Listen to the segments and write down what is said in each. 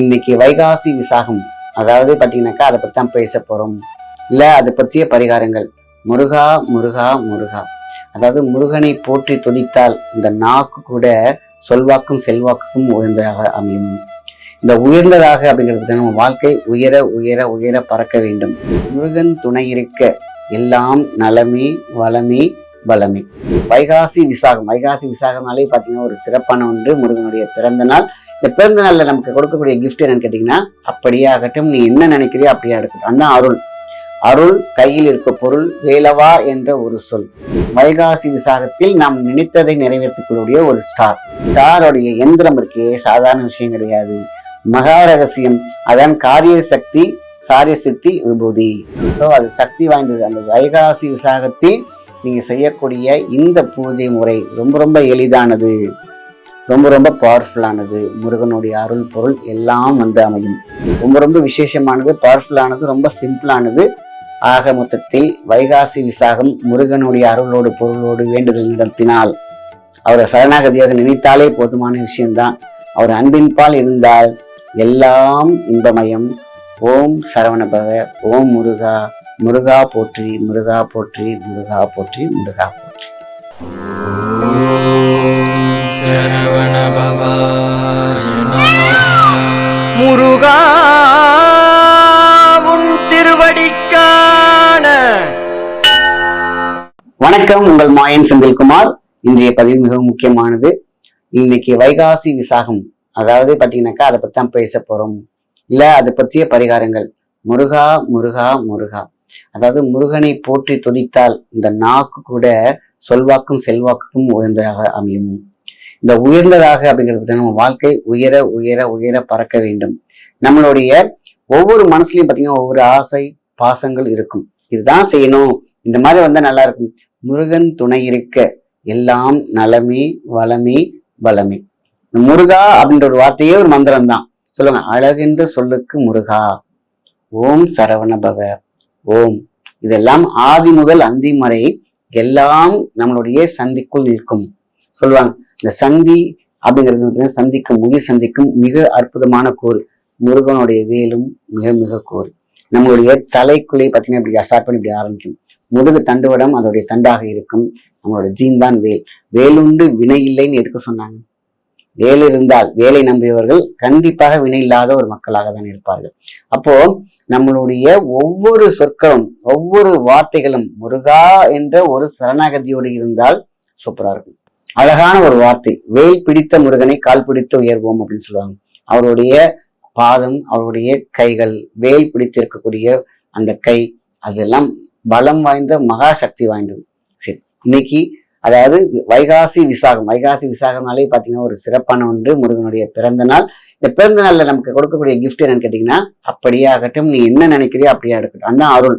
இன்னைக்கு வைகாசி விசாகம். அதாவது பார்த்தீங்கன்னாக்கா அதை பற்றி தான் பேச போகிறோம் இல்லை அதை பற்றிய பரிகாரங்கள். முருகா முருகா முருகா. அதாவது முருகனை போற்றி துடித்தால் இந்த நாக்கு கூட சொல்வாக்கும் செல்வாக்குக்கும் உயர்ந்ததாக அமையும். இந்த உயர்ந்ததாக அப்படிங்கிறது நம்ம வாழ்க்கை உயர உயர உயர பறக்க வேண்டும். முருகன் துணை இருக்க எல்லாம் நலமே வளமே பலமே வைகாசி விசாகம். வைகாசி விசாகம்னாலே பார்த்தீங்கன்னா ஒரு சிறப்பான ஒன்று. முருகனுடைய பிறந்த நாள். இந்த பிறந்த நாளில் நமக்கு கொடுக்கக்கூடிய கிஃப்ட் என்னன்னு கேட்டிங்கன்னா அப்படியே ஆகட்டும் நீ என்ன நினைக்கிறியோ அப்படியே இருக்கட்டும். அதுதான் அருள். அருள் கையில் இருக்க பொருள் வேலவா என்ற ஒரு சொல். வைகாசி விசாகத்தில் நாம் நினைத்ததை நிறைவேற்றக்கூடிய ஒரு ஸ்டார் ஸ்டாரோடைய எந்திரம் இருக்கே சாதாரண விஷயம் கிடையாது. மகா ரகசியம். அதான் காரிய சக்தி காரிய சித்தி விபூதி. ஸோ அது சக்தி வாய்ந்தது. அந்த வைகாசி விசாகத்தில் நீங்கள் செய்யக்கூடிய இந்த பூஜை முறை ரொம்ப ரொம்ப எளிதானது. ரொம்ப ரொம்ப பவர்ஃபுல்லானது முருகனுடைய அருள் பொருள் எல்லாம் வந்து அமையும். ரொம்ப ரொம்ப விசேஷமானது பவர்ஃபுல்லானது ரொம்ப சிம்பிளானது ஆக மொத்தத்தில் வைகாசி விசாகம் முருகனுடைய அருளோடு பொருளோடு வேண்டுதல் நடத்தினால் அவரை சரணாகதியாக நினைத்தாலே போதுமான விஷயம்தான். அவர் அன்பின் பால் இருந்தால் எல்லாம் இன்பமயம். ஓம் சரவணபவ ஓம் முருகா முருகா போற்றி முருகா போற்றி முருகா போற்றி முருகா போற்றி. முருகா வணக்கம். உங்கள் மாயன் செந்தில்குமார். இன்றைய பதிவு மிகவும் முக்கியமானது. இன்னைக்கு வைகாசி விசாகம். அதாவது பார்த்தீங்கன்னாக்கா அதை பற்றி தான் பேச போகிறோம் இல்லை அதை பற்றிய பரிகாரங்கள். முருகா முருகா முருகா. அதாவது முருகனை போற்றி துதித்தால் இந்த நாக்கு கூட சொல்வாக்கும் செல்வாக்குக்கும் உயர்ந்ததாக அமையும். இந்த உயர்ந்ததாக அப்படிங்கிறது நம்ம வாழ்க்கை உயர உயர உயர பறக்க வேண்டும். நம்மளுடைய ஒவ்வொரு மனசுலையும் பார்த்தீங்கன்னா ஒவ்வொரு ஆசை பாசங்கள் இருக்கும். இதுதான் செய்யணும். இந்த மாதிரி வந்தால் நல்லா இருக்கும். முருகன் துணை இருக்க. எல்லாம் நலமே வளமே பலமே இந்த முருகா அப்படின்ற ஒரு வார்த்தையே ஒரு மந்திரம் தான் சொல்லுங்க அழகென்ற சொல்லுக்கு முருகா. ஓம் சரவண பவ ஓம். இதெல்லாம் ஆதி முதல் அந்தி வரை எல்லாம் நம்மளுடைய சந்திக்குள் நிற்கும். சொல்லுவாங்க இந்த சந்தி அப்படிங்கிறது சந்திக்கும் உயிர் சந்திக்கும் மிக அற்புதமான கூறு. முருகனுடைய வேலும் மிக மிக கூறு. நம்மளுடைய தலைக்குள்ளே பார்த்தீங்கன்னா இப்படி ஸ்டார்ட் பண்ணி இப்படி ஆரம்பிக்கும். முதுகு தண்டுவடம் அதோடைய தண்டாக இருக்கும். நம்மளோட ஜீன் தான் வேல். வேலுண்டு வினை இல்லைன்னு எதுக்கு சொன்னாங்க? வேல் இருந்தால் வேலை நம்பியவர்கள் கண்டிப்பாக வினை இல்லாத ஒரு மக்களாக தான் இருப்பார்கள். அப்போ நம்மளுடைய ஒவ்வொரு சொற்களும் ஒவ்வொரு வார்த்தைகளும் முருகா என்ற ஒரு சரணாகதியோடு இருந்தால் சூப்பரா இருக்கும். அழகான ஒரு வார்த்தை வேல் பிடித்த முருகனை கால் பிடித்து உயர்வோம் அப்படின்னு சொல்லுவாங்க. அவருடைய பாதம் அவருடைய கைகள் வேல் பிடித்திருக்கக்கூடிய அந்த கை அதெல்லாம் பலம் வாய்ந்த மகா சக்தி வாய்ந்தது. சரி இன்னைக்கு அதாவது வைகாசி விசாகம் வைகாசி விசாகம்னாலே பார்த்தீங்கன்னா ஒரு சிறப்பான ஒன்று முருகனுடைய பிறந்த நாள். இந்த பிறந்த நாளில் நமக்கு கொடுக்கக்கூடிய கிஃப்ட் என்னன்னு கேட்டிங்கன்னா அப்படியே ஆகட்டும் நீ என்ன நினைக்கிறியோ அப்படியே இருக்கட்டும். அதான் அருள்.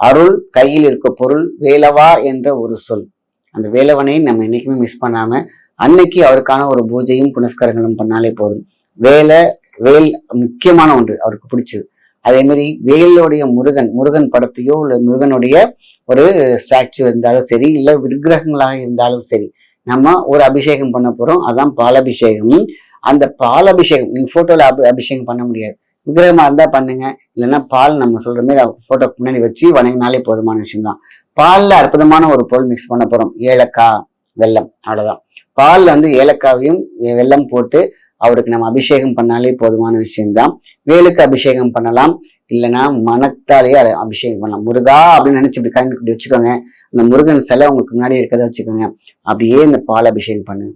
அருள் கையில் இருக்க பொருள் வேலவா என்ற ஒரு சொல். அந்த வேலவனை நம்ம என்றைக்குமே மிஸ் பண்ணாமல் அன்னைக்கு அவருக்கான ஒரு பூஜையும் புனஸ்காரங்களும் பண்ணாலே போதும். வேலை வேல் முக்கியமான ஒன்று அவருக்கு பிடிச்சது. அதே மாதிரி வேலுடைய முருகன் முருகன் படத்தையோ இல்லை முருகனுடைய ஒரு ஸ்டாச்சு இருந்தாலும் சரி இல்லை விக்கிரகங்களாக இருந்தாலும் சரி நம்ம ஒரு அபிஷேகம் பண்ண போறோம். அதான் பாலபிஷேகம். அந்த பாலாபிஷேகம் நீங்க போட்டோல அபி அபிஷேகம் பண்ண முடியாது. விக்கிரகமா இருந்தா பண்ணுங்க. இல்லைன்னா பால் நம்ம சொல்ற மாதிரி போட்டோக்கு முன்னாடி வச்சு வணங்கினாலே போதுமான விஷயம் தான் பால்ல அற்புதமான ஒரு பொருள் மிக்ஸ் பண்ண போறோம். ஏலக்காய் வெல்லம் அவ்வளவுதான். பால்ல வந்து ஏலக்காவையும் வெல்லம் போட்டு அவருக்கு நம்ம அபிஷேகம் பண்ணாலே போதுமான விஷயம்தான். வேலுக்கு அபிஷேகம் பண்ணலாம். இல்லைன்னா மனத்தாலேயே அதை அபிஷேகம் பண்ணலாம். முருகா அப்படின்னு நினைச்சு இப்படி கண் இப்படி வச்சுக்கோங்க. அந்த முருகன் சிலை உங்களுக்கு முன்னாடி இருக்கிறத வச்சுக்கோங்க. அப்படியே இந்த பால் அபிஷேகம் பண்ணுங்க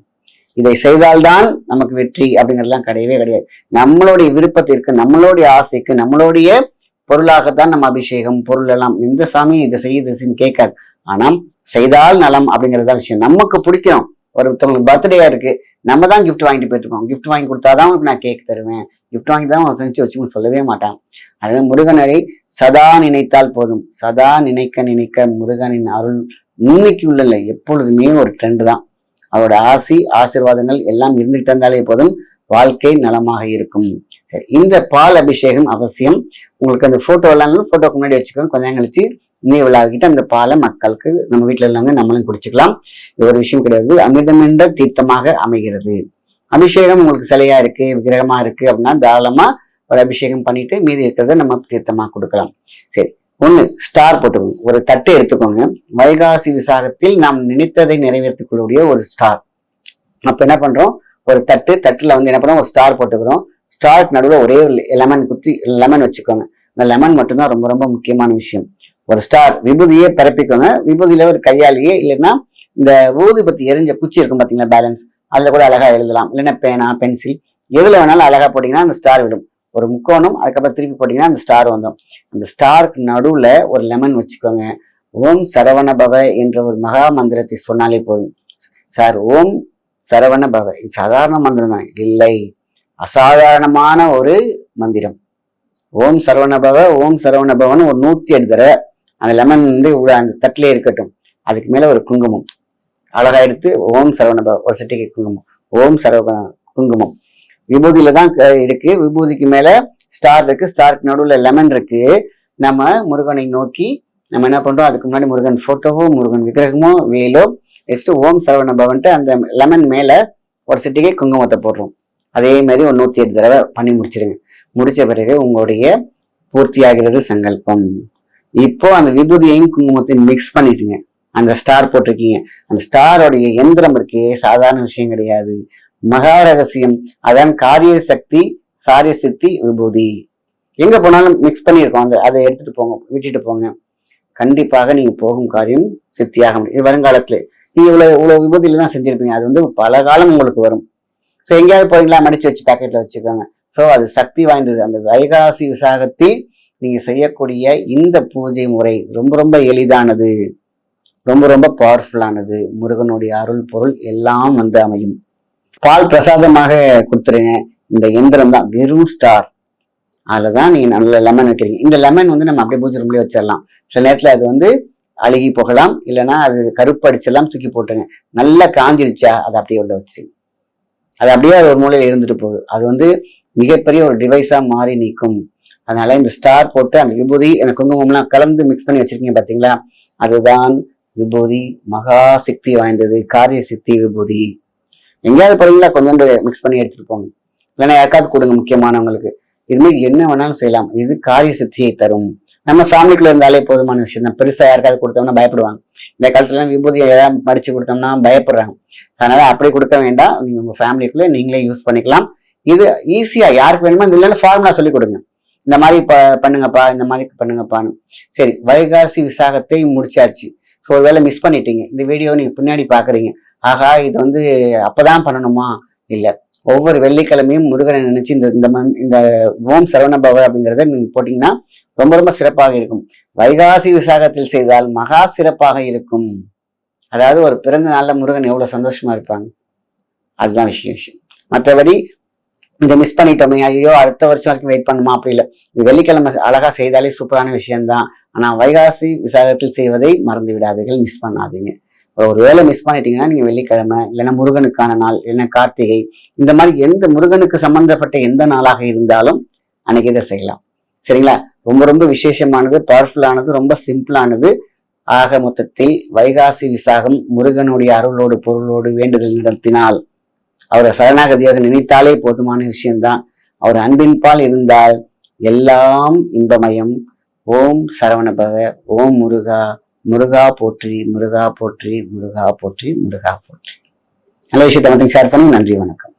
இதை செய்தால்தான் நமக்கு வெற்றி அப்படிங்கிறதுலாம் கிடையவே கிடையாது. நம்மளுடைய விருப்பத்திற்கு நம்மளுடைய ஆசைக்கு நம்மளுடைய பொருளாகத்தான் நம்ம அபிஷேகம் பொருள் எல்லாம். எந்த சாமி இதை செய்யுதுன்னு கேட்காது. ஆனா செய்தால் நலம் அப்படிங்கிறது தான் விஷயம். நமக்கு பிடிக்கும். ஒருத்தவங்களுக்கு பர்த்டேயா இருக்கு. நம்ம தான் கிஃப்ட் வாங்கிட்டு போயிட்டுருக்கோம். கிஃப்ட் வாங்கி கொடுத்தாதான் உனக்கு நான் கேக் தருவேன். கிஃப்ட் வாங்கி தான் உனக்கு ஃப்ரெண்ட்ஸ் வச்சுக்கணும் சொல்லவே மாட்டான். அதாவது முருகனரை சதா நினைத்தால் போதும். சதா நினைக்க நினைக்க முருகனின் அருள் இன்னைக்கு உள்ள இல்லை எப்பொழுதுமே ஒரு ட்ரெண்ட் தான். அவரோட ஆசி ஆசீர்வாதங்கள் எல்லாம் இருந்துகிட்டு இருந்தாலே போதும் வாழ்க்கை நலமாக இருக்கும். சரி இந்த பால் அபிஷேகம் அவசியம். உங்களுக்கு அந்த ஃபோட்டோ எல்லாம் ஃபோட்டோக்கு முன்னாடி வச்சுக்கோங்க. கொஞ்ச நேரம் கழிச்சு நீ விழாக்கிட்டு அந்த பாலை மக்களுக்கு நம்ம வீட்டில் எல்லாமே நம்மளும் குடிச்சுக்கலாம். இது ஒரு விஷயம் கிடையாது. அமிர்தமென்ற தீர்த்தமாக அமைகிறது. அபிஷேகம் உங்களுக்கு சிலையா இருக்கு விக்கிரகமா இருக்கு அப்படின்னா தாராளமா ஒரு அபிஷேகம் பண்ணிட்டு மீதி இருக்கிறத நம்ம தீர்த்தமா கொடுக்கலாம். சரி ஒண்ணு ஸ்டார் போட்டுக்கோங்க. ஒரு தட்டு எடுத்துக்கோங்க. வைகாசி விசாகத்தில் நாம் நினைத்ததை நிறைவேற்றிக் கொள்ளக்கூடிய ஒரு ஸ்டார் அப்போ என்ன பண்றோம்? ஒரு தட்டு தட்டில் வந்து என்ன பண்ணோம் ஒரு ஸ்டார் போட்டுக்கிறோம். ஸ்டார்க்கு நடுவில் ஒரே ஒரு லெமன் குத்தி லெமன் வச்சுக்கோங்க. இந்த லெமன் மட்டும்தான் ரொம்ப ரொம்ப முக்கியமான விஷயம். ஒரு ஸ்டார் விபூதியே பரப்பிக்கோங்க விபூதியில ஒரு கையாலேயே இல்லைன்னா இந்த ஊதுபத்தி எரிஞ்ச குச்சி இருக்கும் பார்த்தீங்களா பேலன்ஸ் அதில் கூட அழகாக எழுதலாம். இல்லைன்னா பேனா பென்சில் எதில் வேணாலும் அழகா போட்டிங்கன்னா அந்த ஸ்டார் விடும். ஒரு முக்கோணம் அதுக்கப்புறம் திருப்பி போட்டிங்கன்னா அந்த ஸ்டார் வந்துடும். அந்த ஸ்டாருக்கு நடுவில் ஒரு லெமன் வச்சுக்கோங்க. ஓம் சரவண பவ என்ற ஒரு மகா மந்திரத்தை சொன்னாலே போதும். சார் ஓம் சரவண பவ இது சாதாரண மந்திரம் தான். இல்லை. அசாதாரணமான ஒரு மந்திரம். ஓம் சரவண பவ ஓம் சரவண பவன் ஒரு நூற்றி எட்டு தடவை அந்த லெமன் வந்து அந்த தட்டிலே இருக்கட்டும். அதுக்கு மேலே ஒரு குங்குமம். அழகாக எடுத்து ஓம் சரவண வசட்டிக்கு ஒரு குங்குமம். ஓம் சரவண குங்குமம். விபூதியில தான் இருக்கு. விபூதிக்கு மேலே ஸ்டார் இருக்கு. ஸ்டாருக்கு நடுவில் லெமன் இருக்கு. நம்ம முருகனை நோக்கி நம்ம என்ன பண்றோம்? அதுக்கு முன்னாடி முருகன் போட்டோவோ முருகன் விக்கிரகமோ வேலோ நெக்ஸ்ட் ஓம் சரவண பவன்ட்டு அந்த லெமன் மேலே ஒரு சிட்டிக்கே குங்குமத்தை போடுறோம். அதே மாதிரி ஒரு நூற்றி எட்டு தடவை பண்ணி முடிச்சிருங்க. முடித்த பிறகு உங்களுடைய பூர்த்தியாகிறது சங்கல்பம். இப்போ அந்த விபூதியையும் குங்குமத்தையும் மிக்ஸ் பண்ணிட்டுங்க. அந்த ஸ்டார் போட்டிருக்கீங்க. அந்த ஸ்டாரோடைய எந்திரம் இருக்கே சாதாரண விஷயம் கிடையாது. மகா ரகசியம். அதான் காரிய சக்தி காரிய சித்தி விபூதி. எங்க போனாலும் மிக்ஸ் பண்ணியிருக்கோம். அந்த அதை எடுத்துட்டு போங்க விட்டுட்டு போங்க. கண்டிப்பாக நீங்க போகும் காரியம் சித்தியாக முடியும் வருங்காலத்துல. நீங்க இவ்வளவு இவ்வளவு விபூதியில தான் செஞ்சிருப்பீங்க. அது வந்து பல காலம் உங்களுக்கு வரும். ஸோ எங்கேயாவது போறீங்களா? மடிச்சு வச்சு பேக்கெட்ல வச்சுக்கோங்க. ஸோ அது சக்தி வாய்ந்தது. அந்த வைகாசி விசாகத்தில் நீங்கள் செய்யக்கூடிய இந்த பூஜை முறை ரொம்ப ரொம்ப எளிதானது. ரொம்ப ரொம்ப பவர்ஃபுல்லானது முருகனுடைய அருள் பொருள் எல்லாம் வந்து அமையும். பால் பிரசாதமாக கொடுத்துருங்க. இந்த எந்திரம் தான் வெறும் ஸ்டார் அதில் தான் நீங்கள் நல்ல லெமன் வைக்கிறீங்க இந்த லெமன் வந்து நம்ம அப்படியே பூஜை ரூம்லேயே வச்சிடலாம். சில நேரத்தில் அது வந்து அழுகி போகலாம். இல்லைன்னா அது கருப்படிச்செல்லாம் தூக்கி போட்டுருங்க. நல்லா காஞ்சிருச்சா அதை அப்படியே உள்ள வச்சு. அது அப்படியே அது ஒரு மூலையில் இருந்துட்டு போகுது. அது வந்து மிகப்பெரிய ஒரு டிவைஸாக மாறி நிற்கும். அதனால இந்த ஸ்டார் போட்டு அந்த விபூதி அந்த குங்குமம்லாம் கலந்து மிக்ஸ் பண்ணி வச்சிருக்கீங்க பார்த்தீங்களா அதுதான் விபூதி மகா சக்தி வாய்ந்தது காரிய சக்தி விபூதி. எங்கேயாவது போறீங்களா? கொஞ்சோண்டு மிக்ஸ் பண்ணி எடுத்துட்டு போங்க. இல்லைன்னா யாருக்காவது கொடுங்க முக்கியமானவங்களுக்கு. இதுமாரி என்ன வேணாலும் செய்யலாம். இது காரிய சக்தியை தரும். நம்ம ஃபேமிலிக்குள்ள இருந்தாலே போதுமான விஷயம் தான். பெருசாக யாருக்காவது கொடுத்தோம்னா பயப்படுவாங்க. இந்த காலத்துல விபூதி ஏதாவது மடிச்சு கொடுத்தோம்னா பயப்படுறாங்க. அதனால அப்படி கொடுக்க வேண்டாம். நீங்கள் உங்கள் ஃபேமிலிக்குள்ளே நீங்களே யூஸ் பண்ணிக்கலாம். இது ஈஸியாக யாருக்கு வேணுமோ இந்த இல்லைன்னா ஃபார்முலா சொல்லி கொடுங்க. இந்த மாதிரி ப பண்ணுங்கப்பா இந்த மாதிரி பண்ணுங்கப்பான்னு. சரி வைகாசி விசாகத்தை முடிச்சாச்சு. ஸோ ஒருவேளை மிஸ் பண்ணிட்டீங்க. இந்த வீடியோ நீங்கள் பின்னாடி பார்க்குறீங்க ஆகா இது வந்து அப்போதான் பண்ணணுமா? இல்லை. ஒவ்வொரு வெள்ளிக்கிழமையும் முருகனை நினைச்சு இந்த இந்த மந் இந்த ஓம் சரவண பவ அப்படிங்கிறத போட்டிங்கன்னா ரொம்ப ரொம்ப சிறப்பாக இருக்கும். வைகாசி விசாகத்தில் செய்தால் மகா சிறப்பாக இருக்கும். அதாவது ஒரு பிறந்த நாளில் முருகன் எவ்வளோ சந்தோஷமா இருப்பாங்க. அதுதான் விஷயம் விஷயம். மற்றபடி இதை மிஸ் பண்ணிட்டோமே ஐயோ அடுத்த வருஷம் வரைக்கும் வெயிட் பண்ணுமா அப்படி இல்லை. இது வெள்ளிக்கிழமை அழகா செய்தாலே சூப்பரான விஷயம்தான். ஆனா வைகாசி விசாகத்தில் செய்வதை மறந்து விடாதீர்கள் மிஸ் பண்ணாதீங்க. ஒரு வேளை மிஸ் பண்ணிட்டீங்கன்னா நீங்க வெள்ளிக்கிழமை இல்லைன்னா முருகனுக்கான நாள் இல்லைன்னா கார்த்திகை இந்த மாதிரி எந்த முருகனுக்கு சம்பந்தப்பட்ட எந்த நாளாக இருந்தாலும் அன்னைக்கு இதை செய்யலாம். சரிங்களா? ரொம்ப ரொம்ப விசேஷமானது பவர்ஃபுல்லானது ரொம்ப சிம்பிளானது ஆக மொத்தத்தில் வைகாசி விசாகம் முருகனுடைய அருளோடு பொருளோடு வேண்டுதல் நடத்தினால் அவரை சரணாகதியாக நினைத்தாலே போதுமான விஷயம்தான். அவர் அன்பின் பால் இருந்தால் எல்லாம் இன்பமயம். ஓம் சரவணபவ ஓம் முருகா முருகா போற்றி முருகா போற்றி முருகா போற்றி முருகா போற்றி. நல்ல விஷயத்தை மட்டும் ஷேர் பண்ணி நன்றி வணக்கம்.